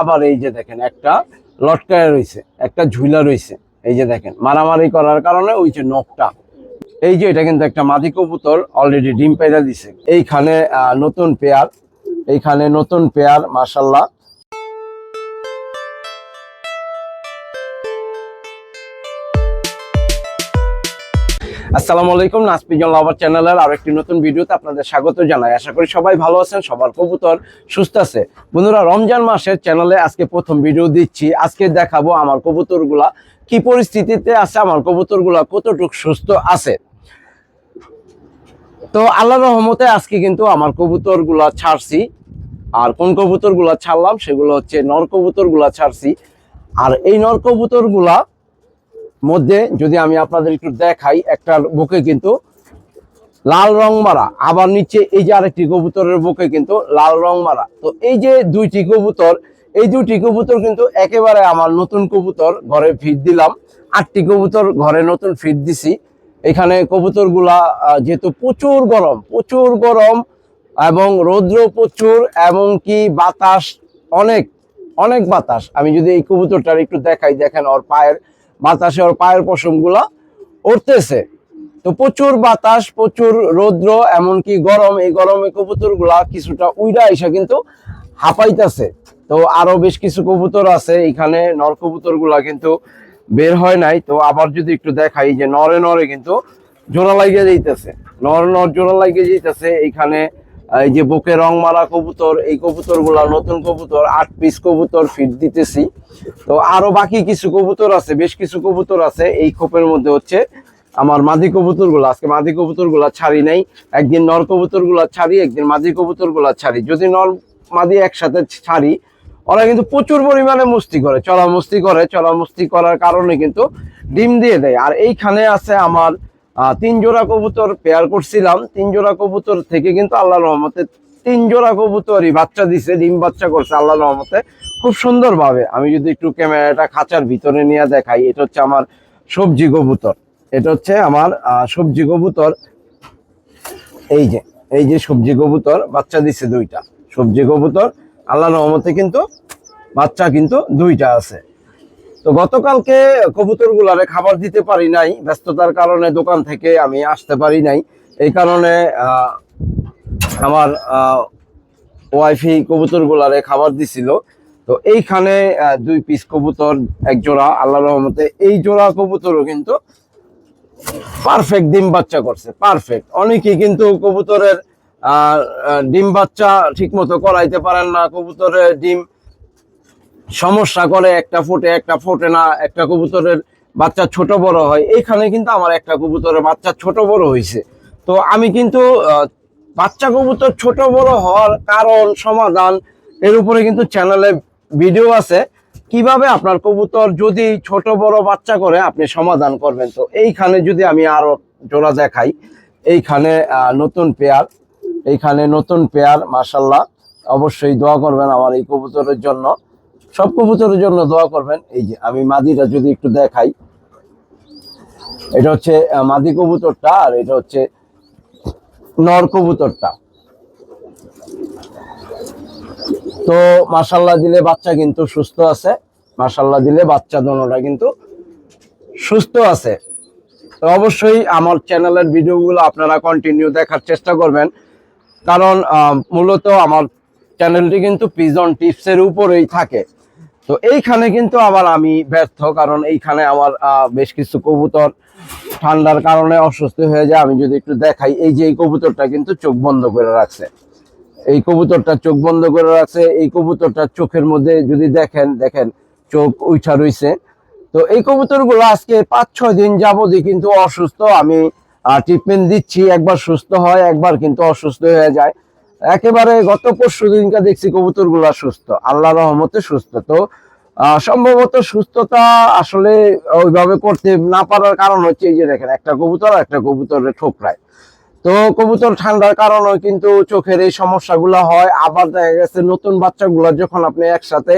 আবার এই যে দেখেন, একটা লটকায় রয়েছে, একটা ঝুলা রয়েছে, এই যে দেখেন, মারামারি করার কারণে ওই যে নখটা। এই যে এটা কিন্তু একটা মাদি কবুতর অলরেডি ডিম পেড়া দিছে। এইখানে নতুন পেয়ার এইখানে নতুন পেয়ার মাসাল্লাহ আসসালামু আলাইকুম নাসপিজন লাভার চ্যানেলের আর একটি নতুন ভিডিওতে আপনাদের স্বাগত জানাই। আশা করি সবাই ভালো আছেন, সবার কবুতর সুস্থ আছে। বন্ধুরা, রমজান মাসের চ্যানেলে আজকে প্রথম ভিডিও দিচ্ছি। আজকে দেখাবো আমার কবুতরগুলা, কি পরিস্থিতিতে আছে, আমার কবুতরগুলা কতটুকু সুস্থ আছে। তো আল্লাহ রহমতে আজকে কিন্তু আমার কবুতরগুলা ছাড়ছি। আর কোন কবুতরগুলা ছাড়লাম, সেগুলো হচ্ছে নর কবুতরগুলা ছাড়ছি। আর এই নর কবুতরগুলা মধ্যে যদি আমি আপনাদের একটু দেখাই, একটা বুকে কিন্তু লাল রং মারা। আবার নিচে এই যে আরেকটি কবুতরের বুকে কিন্তু লাল রং মারা। তো এই যে দুইটি কবুতর, এই দুটি কবুতর কিন্তু একেবারে আমার নতুন কবুতর ঘরে ফিট দিলাম। আটটি কবুতর ঘরে নতুন ফিট দিছি। এখানে কবুতরগুলা যেহেতু প্রচুর গরম প্রচুর গরম এবং রৌদ্র প্রচুর এবং কি বাতাস অনেক অনেক বাতাস। আমি যদি এই কবুতরটার একটু দেখাই, দেখেন ওর পায়ের বাতাসে ওর পায়ের পশমগুলা উঠতেছে তো প্রচুর বাতাস, প্রচুর রৌদ্র, এমনকি গরম, এই গরমে কবুতরগুলা কিছুটা উইরা এসে কিন্তু হাঁপাইতেছে। তো আরও বেশ কিছু কবুতর আছে, এখানে নর কবুতরগুলা কিন্তু বের হয় নাই। তো আবার যদি একটু দেখাই যে নরে নরে কিন্তু জোড়া লাগিয়ে যাইতেছে। নর নর জোড়া লাগিয়ে যাইতেছে এইখানে এই যে বুকে রং মারা কবুতর, এই কবুতরগুলা নতুন কবুতর, আট পিস কবুতর ফিট দিতেছি। তো আরও বাকি কিছু কবুতর আছে, বেশ কিছু কবুতর আছে। এই খোপের মধ্যে হচ্ছে আমার মাদি কবুতরগুলা আজকে মাদি কবুতরগুলা ছাড়ি নাই। একদিন নর কবুতরগুলা ছাড়ি, একদিন মাদি কবুতরগুলা ছাড়ি। যদি নর, মাদি একসাথে ছাড়ি, ওরা কিন্তু প্রচুর পরিমাণে মুস্তি করে। চলা মুস্তি করে, চলা মুস্তি করার কারণে কিন্তু ডিম দিয়ে দেয়। আর এইখানে আছে আমার তিন জোড়া কবুতর পেয়ার করছিলাম। তিন জোড়া কবুতর থেকে কিন্তু আল্লাহ রহমতে তিন জোড়া কবুতরই বাচ্চা দিছে, ডিম বাচ্চা করছে আল্লাহ রহমতে। খুব সুন্দরভাবে। আমি যদি একটু ক্যামেরাটা খাঁচার ভিতরে নিয়ে দেখাই, এটা হচ্ছে আমার সবজি কবুতর। এটা হচ্ছে আমার সবজি কবুতর। এই যে এই যে সবজি কবুতর, বাচ্চা দিছে দুইটা। সবজি কবুতর, আল্লাহ রহমতে কিন্তু বাচ্চা কিন্তু দুইটা আছে। তো গতকালকে কবুতর গুলারে খাবার দিতে পারি নাই, ব্যস্ততার কারণে দোকান থেকে আমি আসতে পারি নাই। এই কারণে আমার ওয়াইফি কবুতর গুলারে খাবার দিছিল। তো এইখানে দুই পিস কবুতর, এক জোড়া, আল্লাহ রহমতে এই জোড়া কবুতরও কিন্তু পারফেক্ট ডিম বাচ্চা করছে পারফেক্ট অনেকেই কিন্তু কবুতরের ডিম বাচ্চা ঠিক মতো করাইতে পারেন না, কবুতরের ডিম সমস্যা করে, একটা ফোটে একটা ফোটে না, একটা কবুতরের বাচ্চা ছোট বড় হয়। এইখানে কিন্তু আমার একটা কবুতরের বাচ্চা ছোট বড় হয়েছে। তো আমি কিন্তু বাচ্চা কবুতর ছোট বড় হওয়ার কারণ, সমাধান, এর উপরে কিন্তু চ্যানেলে ভিডিও আছে। কীভাবে আপনার কবুতর যদি ছোট বড় বাচ্চা করে, আপনি সমাধান করবেন? তো এইখানে যদি আমি আরও জোড়া দেখাই, এইখানে নতুন পেয়ার এইখানে নতুন পেয়ার মাসাল্লাহ অবশ্যই দোয়া করবেন আমার এই কবুতরের জন্য। সব কবুতরের জন্য দোয়া করবেন। এই যে, আমি মাদিটা যদি একটু দেখাই। এটা হচ্ছে মাদি কবুতরটা আর এটা হচ্ছে নর কবুতরটা। তো মাসাল্লাহ দিলে বাচ্চা কিন্তু সুস্থ আছে। মাসাল্লাহ দিলে বাচ্চা দোনোটা কিন্তু সুস্থ আছে। তো অবশ্যই আমার চ্যানেলের ভিডিওগুলো আপনারা কন্টিনিউ দেখার চেষ্টা করবেন। কারণ মূলত আমার চ্যানেলটি কিন্তু পিজন টিপসের উপরেই থাকে। তো এইখানে কিন্তু আবার আমি ব্যর্থ কারণ এইখানে আমার বেশ কিছু কবুতর ঠান্ডার কারণে অসুস্থ হয়ে যায়। আমি যদি একটু দেখাই, এই যে এই কবুতরটা কিন্তু চোখ বন্ধ করে রাখছে। এই কবুতরটা চোখ বন্ধ করে রাখছে। এই কবুতরটার চোখের মধ্যে যদি দেখেন দেখেন চোখ উঠা রইছে। তো এই কবুতরগুলো আজকে পাঁচ ছয় দিন যাবতই কিন্তু অসুস্থ। আমি ট্রিটমেন্ট দিচ্ছি। একবার সুস্থ হয়, একবার কিন্তু অসুস্থ হয়ে যায়। একেবারে গত পরশু দিনকে দেখছি কবুতরগুলো সুস্থ আল্লাহ রহমতে সুস্থ। তো সম্ভবত সুস্থতা আসলে ওইভাবে করতে না পারার কারণ হচ্ছে এই যে দেখেন, একটা কবুতর একটা কবুতরের ঠোকরায়। তো, কবুতর ঠান্ডার কারণেও কিন্তু চোখের এই সমস্যাগুলো হয়। আবার দেখা গেছে নতুন বাচ্চাগুলো যখন আপনি একসাথে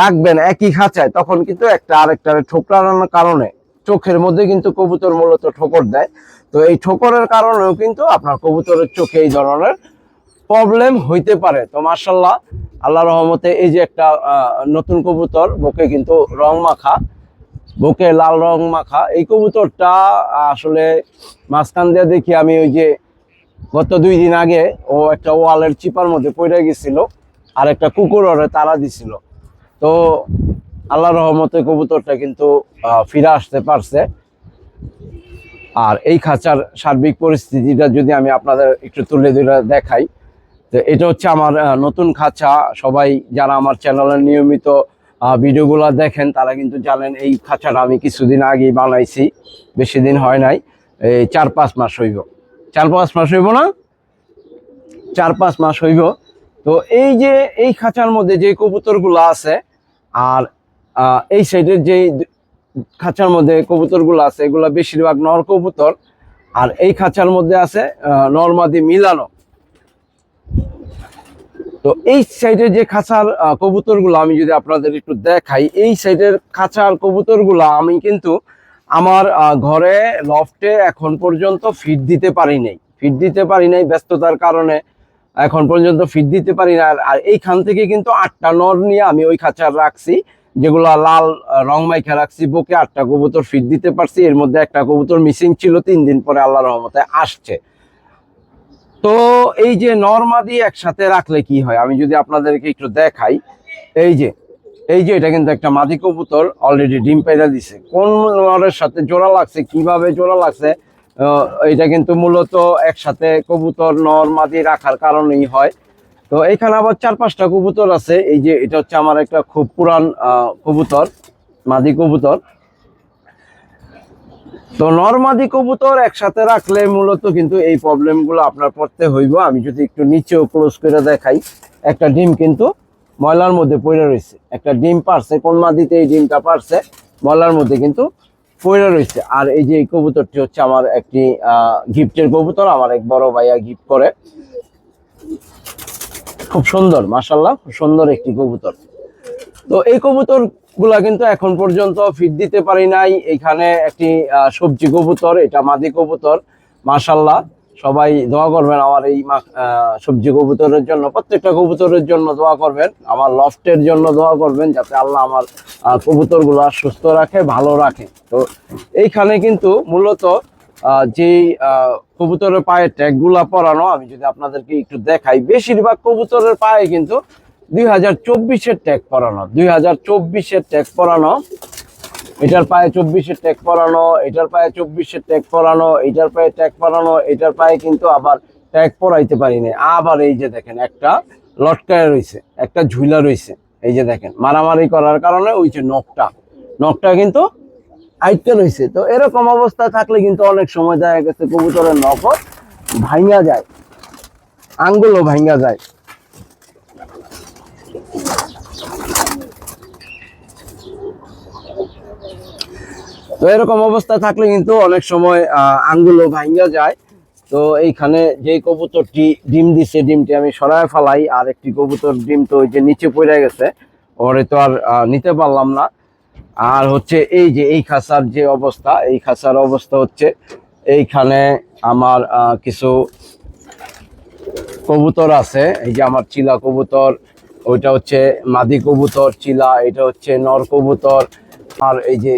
রাখবেন একই খাঁচায়, তখন কিন্তু একটা আরেকটার ঠোকরানোর কারণে চোখের মধ্যে কিন্তু কবুতর মূলত ঠোকর দেয়। তো, এই ঠোকরের কারণেও কিন্তু আপনার কবুতরের চোখে এই ধরনের প্রবলেম হইতে পারে। তো মার্শাল্লাহ আল্লাহ রহমতে এই যে একটা নতুন কবুতর, বুকে কিন্তু রং মাখা, বুকে লাল রং মাখা, এই কবুতরটা আসলে মাঝখান দিয়ে দেখি আমি ওই যে গত দুই দিন আগে ও একটা ওয়ালের চিপার মধ্যে পড়ে গেছিল, আর একটা কুকুর ওরে তারা দিছিল। তো আল্লাহ রহমতে কবুতরটা কিন্তু ফিরে আসতে পারছে। আর এই খাঁচার সার্বিক পরিস্থিতিটা যদি আমি আপনাদের একটু তুলে ধরে দেখাই তো এটা হচ্ছে আমার নতুন খাঁচা। সবাই যারা আমার চ্যানেলের নিয়মিত ভিডিওগুলো দেখেন, তারা কিন্তু জানেন এই খাঁচাটা আমি কিছুদিন আগেই বানাইছি, বেশি দিন হয় নাই, এই চার পাঁচ মাস হইব। চার পাঁচ মাস হইব না? চার পাঁচ মাস হইব। তো এই যে, এই খাঁচার মধ্যে যে কবুতরগুলো আছে, আর এই সাইডের যে খাঁচার মধ্যে কবুতরগুলো আছে, এগুলো বেশিরভাগ নর কবুতর। আর এই খাঁচার মধ্যে আছে নরমাদি মিলানো। তো এই সাইডের যে খাঁচার কবুতরগুলো আমি যদি আপনাদের একটু দেখাই, এই সাইডের খাঁচার কবুতরগুলো আমি কিন্তু আমার ঘরে, লফটে এখন পর্যন্ত ফিড দিতে পারি নাই। ফিট দিতে পারি নাই ব্যস্ততার কারণে এখন পর্যন্ত ফিড দিতে পারি না। আর- এইখান থেকে কিন্তু আটটা নর নিয়ে আমি ওই খাঁচার রাখছি, যেগুলো লাল রং মাইখা রাখছি, বুকে আটটা কবুতর ফিড দিতে পারছি। এর মধ্যে একটা কবুতর মিসিং ছিল, তিন দিন পরে আল্লাহ রহমতে আসছে। তো এই যে নর্মাদি একসাথে রাখলে কি হয়? আমি যদি আপনাদেরকে একটু দেখাই, এই যে এই যে এটা কিন্তু একটা মাদি কবুতর অলরেডি ডিম পেড়া দিছে। কোন নরের সাথে জোড়া লাগছে, কীভাবে জোড়া লাগছে এটা কিন্তু মূলত একসাথে কবুতর নর মাদি রাখার কারণেই হয়। তো এখানে আবার চার পাঁচটা কবুতর আছে। এই যে, এটা হচ্ছে আমার একটা খুব পুরান কবুতর, মাদি কবুতর। তো নর্মাদি কবুতর একসাথে রাখলে মূলত কিন্তু এই প্রবলেমগুলো আপনার পড়তে হইব। আমি যদি একটু নিচেও ক্লোজ করে দেখাই, একটা ডিম কিন্তু ময়লার মধ্যে পড়ে রয়েছে। একটা ডিম পারছে, কোন মাদিতে এই ডিমটা পারছে, ময়লার মধ্যে কিন্তু পড়ে রয়েছে। আর এই যে এই কবুতরটি হচ্ছে আমার একটি গিফটের কবুতর, আমার এক বড় ভাইয়া গিফট করে। খুব সুন্দর মাসাল্লাহ খুব সুন্দর একটি কবুতর। তো এই কবুতর গুলা কিন্তু এখন পর্যন্ত ফিট দিতে পারি নাই। এখানে একটি সবজি কবুতর এটা মাদি কবুতর। মাশাল্লাহ সবাই দোয়া করবেন আমার এই সবজি কবুতরের জন্য প্রত্যেকটা কবুতরের জন্য দোয়া করবেন। আমার লফটের জন্য দোয়া করবেন যাতে আল্লাহ আমার কবুতরগুলা সুস্থ রাখে ভালো রাখে। তো এইখানে কিন্তু মূলত আহ, কবুতরের পায়ে ট্যাগগুলা পরানো আমি যদি আপনাদেরকে একটু দেখাই বেশিরভাগ কবুতরের পায়ে কিন্তু দুই হাজার চব্বিশের ট্যাগ পরানো, দুই হাজার চব্বিশের ট্যাগ পরানো, এটার পায়ে চব্বিশের ট্যাগ পরানো, এটার পায়ে চব্বিশের ট্যাগ পরানো, এটার পায়ে ট্যাগ পরানো, এটার পায়ে কিন্তু আবার ট্যাগ পরাইতে পারিনি। আবার এই যে দেখেন, একটা লটকায় রয়েছে একটা ঝুলা রয়েছে এই যে দেখেন, মারামারি করার কারণে ওই যে নখটা নখটা কিন্তু আইটকে রয়েছে তো এরকম অবস্থা থাকলে কিন্তু অনেক সময় দেখা গেছে, কবুতরের নখ ভাঙা যায়, আঙ্গুলও ভাঙা যায়। তো এরকম অবস্থা থাকলে কিন্তু অনেক সময় আঙ্গুলও ভাঙ্গা যায়। তো এইখানে যে কবুতরটি ডিম দিছে, ডিমটি আমি সরায় ফেলাই, আর একটি কবুতর ডিম তো ওই যে নিচে পড়ে গেছে, ওরে তো আর নিতে পারলাম না। আর হচ্ছে এই যে এই খাসার যে অবস্থা, এই খাসার অবস্থা হচ্ছে, এইখানে আমার কিছু কবুতর আছে, এই যে আমার চিলা কবুতর, ওইটা হচ্ছে মাদি কবুতর, চিলা, এটা হচ্ছে নর কবুতর, আর এই যে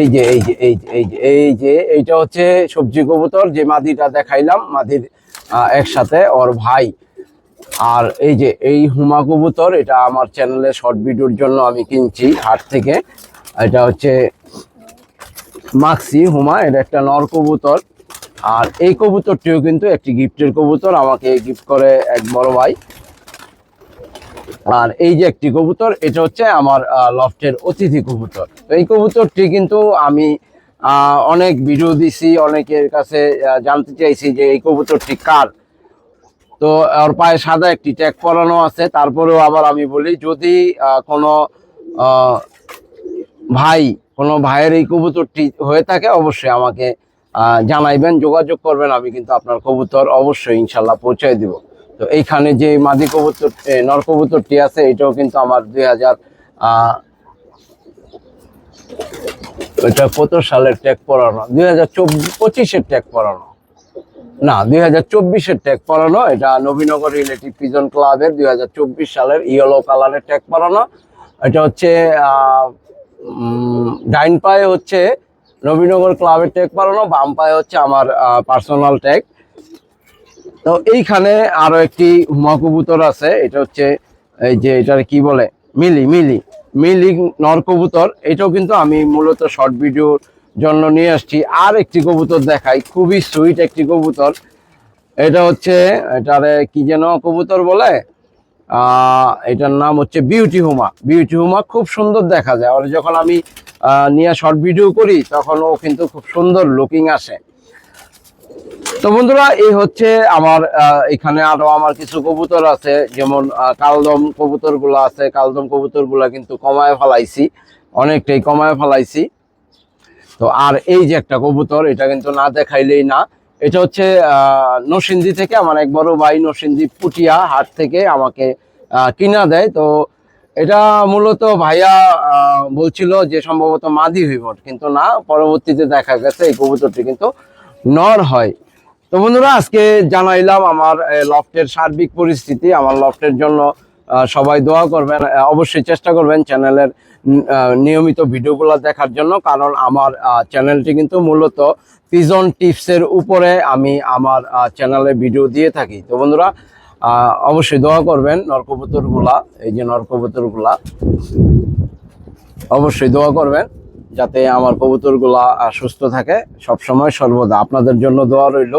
এই যে এই যে এই যে এই যে এই যে এইটা হচ্ছে সবজি কবুতর, যে মাদিটা দেখাইলাম, মাদির একসাথে ওর ভাই। আর এই যে এই হুমা কবুতর, এটা আমার চ্যানেলে শর্ট ভিডিওর জন্য আমি কিনছি হাট থেকে। এটা হচ্ছে মাক্সি হুমা, এটা একটা নর কবুতর। আর এই কবুতরটিও কিন্তু একটি গিফটের কবুতর, আমাকে গিফট করে এক বড় ভাই। আর এই যে একটি কবুতর, এটা হচ্ছে আমার লফটের অতিথি কবুতর। তো এই কবুতরটি কিন্তু আমি অনেক ভিডিও দিছি, অনেকের কাছে জানতে চাইছি যে এই কবুতরটি কার। তো ওর পায়ে সাদা একটি ট্যাগ পরানো আছে, তারপরেও আবার আমি বলি, যদি কোনো ভাই, কোনো ভাইয়ের এই কবুতরটি হয়ে থাকে, অবশ্যই আমাকে জানাইবেন, যোগাযোগ করবেন, আমি কিন্তু আপনার কবুতর অবশ্যই ইনশাল্লাহ পৌঁছায় দিব। তো এইখানে যে মাদি কবুতর এ, নর কবুতরটি আছে এটাও কিন্তু আমার দুই হাজার এটা কত সালের ট্যাগ পড়ানো দুই হাজার পঁচিশের ট্যাগ পড়ানো না দুই হাজার চব্বিশের ট্যাগ পরানো এটা নবীনগর রিলেটিভ পিজন ক্লাবের দুই হাজার চব্বিশ সালের ইয়েলো কালারের ট্যাগ পরানো। এটা হচ্ছে ডাইন পায়ে হচ্ছে নবীনগর ক্লাবের ট্যাগ পরানো বাম পায়ে হচ্ছে আমার পার্সোনাল ট্যাগ। তো এইখানে আরও একটি হুমা কবুতর আছে, এটা হচ্ছে এই যে এটার কি বলে? মিলি মিলি। মিলি নর কবুতর এটাও কিন্তু আমি মূলত শর্ট ভিডিওর জন্য নিয়ে আসছি। আর একটি কবুতর দেখাই, খুবই সুইট একটি কবুতর। এটা হচ্ছে, এটারে কি যেন কবুতর বলে? এটার নাম হচ্ছে বিউটি হুমা। বিউটি হুমা খুব সুন্দর দেখা যায়। আর যখন আমি নিয়ে শর্ট ভিডিও করি, তখন ও কিন্তু খুব সুন্দর লুকিং আসে। তো বন্ধুরা এই হচ্ছে আমার এখানে আরও আমার কিছু কবুতর আছে যেমন কালদম কবুতরগুলো আছে। কালদম কবুতরগুলা কিন্তু কমায় ফেলাইছি অনেকটাই কমায় ফেলাইছি। তো আর এই যে একটা কবুতর এটা কিন্তু না দেখাইলেই না। এটা হচ্ছে আহ, থেকে আমার এক বড় ভাই নরসিংদী পুটিয়া হাট থেকে আমাকে কিনা দেয়। তো এটা মূলত ভাইয়া বলছিল যে সম্ভবত মাদি হইব কিন্তু না পরবর্তীতে দেখা গেছে এই কবুতরটি কিন্তু নর হয়। তো বন্ধুরা, আজকে জানাইলাম আমার লফটের সার্বিক পরিস্থিতি। আমার লফটের জন্য সবাই দোয়া করবেন। অবশ্যই চেষ্টা করবেন চ্যানেলের নিয়মিত ভিডিওগুলো দেখার জন্য। কারণ আমার চ্যানেলটি কিন্তু মূলত পিজন টিপসের উপরে আমি আমার চ্যানেলে ভিডিও দিয়ে থাকি। তো বন্ধুরা অবশ্যই দোয়া করবেন নরকবুতরগুলা, এই যে নরকবুতরগুলা। অবশ্যই দোয়া করবেন। যাতে আমার কবুতরগুলা সুস্থ থাকে। সব সময় সর্বদা আপনাদের জন্য দোয়া রইল,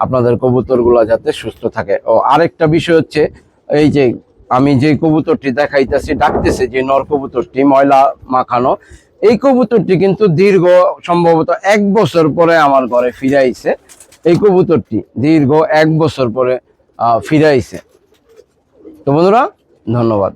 আপনাদের কবুতরগুলা যাতে সুস্থ থাকে। ও, আরেকটা বিষয় হচ্ছে, এই যে আমি যে কবুতরটি দেখাইতেছি, ডাকতেছে যে নর কবুতরটি, ময়লা মাখানো, এই কবুতরটি কিন্তু দীর্ঘ সম্ভবত এক বছর পরে আমার ঘরে ফিরাইছে। এই কবুতরটি দীর্ঘ এক বছর পরে ফিরাইছে। তো বন্ধুরা, ধন্যবাদ।